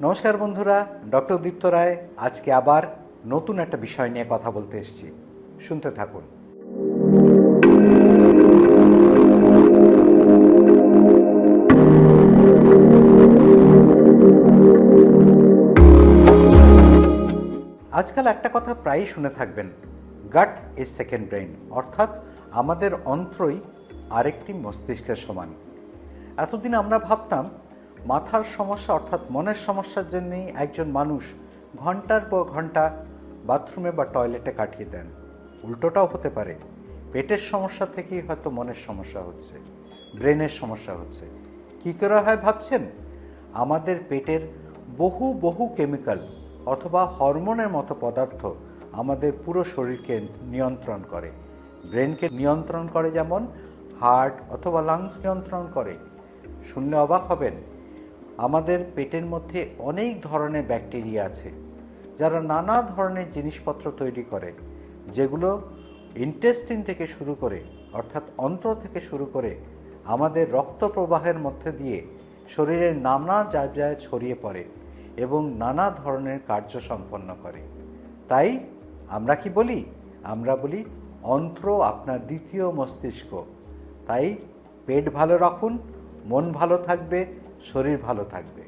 নমস্কার বন্ধুরা, ডক্টর দীপ্ত রায়। আজকে আবার নতুন একটা বিষয় নিয়ে কথা বলতে এসেছি। শুনতে থাকুন। আজকাল একটা কথা প্রায়ই শুনে থাকবেন গাট ইজ সেকেন্ড ব্রেন অর্থাৎ আমাদের অন্ত্রই আরেকটি মস্তিষ্কের সমান। এতদিন আমরা ভাবতাম মাথার সমস্যা অর্থাৎ মনের সমস্যার জন্যেই একজন মানুষ ঘণ্টার পর ঘণ্টা বাথরুমে বা টয়লেটে কাটিয়ে দেন। উল্টোটাও হতে পারে। পেটের সমস্যা থেকেই হয়তো মনের সমস্যা হচ্ছে, ব্রেনের সমস্যা হচ্ছে। কী করে হয় ভাবছেন? আমাদের পেটের বহু বহু কেমিক্যাল অথবা হরমোনের মতো পদার্থ আমাদের পুরো শরীরকে নিয়ন্ত্রণ করে। ব্রেনকে নিয়ন্ত্রণ করে যেমন হার্ট অথবা লাংস নিয়ন্ত্রণ করে। শুনলে অবাক হবেন। আমাদের পেটের মধ্যে অনেক ধরনের ব্যাকটেরিয়া আছে, যারা নানা ধরনের জিনিসপত্র তৈরি করে, যেগুলো ইন্টেস্টিন থেকে শুরু করে, অর্থাৎ অন্ত্র থেকে শুরু করে আমাদের রক্ত প্রবাহের মধ্যে দিয়ে শরীরের নানা জায়গায় ছড়িয়ে পড়ে এবং নানা ধরনের কার্য সম্পন্ন করে। তাই আমরা কি বলি? আমরা বলি অন্ত্র আপনার দ্বিতীয় মস্তিষ্ক। তাই পেট ভালো রাখুন, মন ভালো থাকবে শরীর ভালো থাকবে।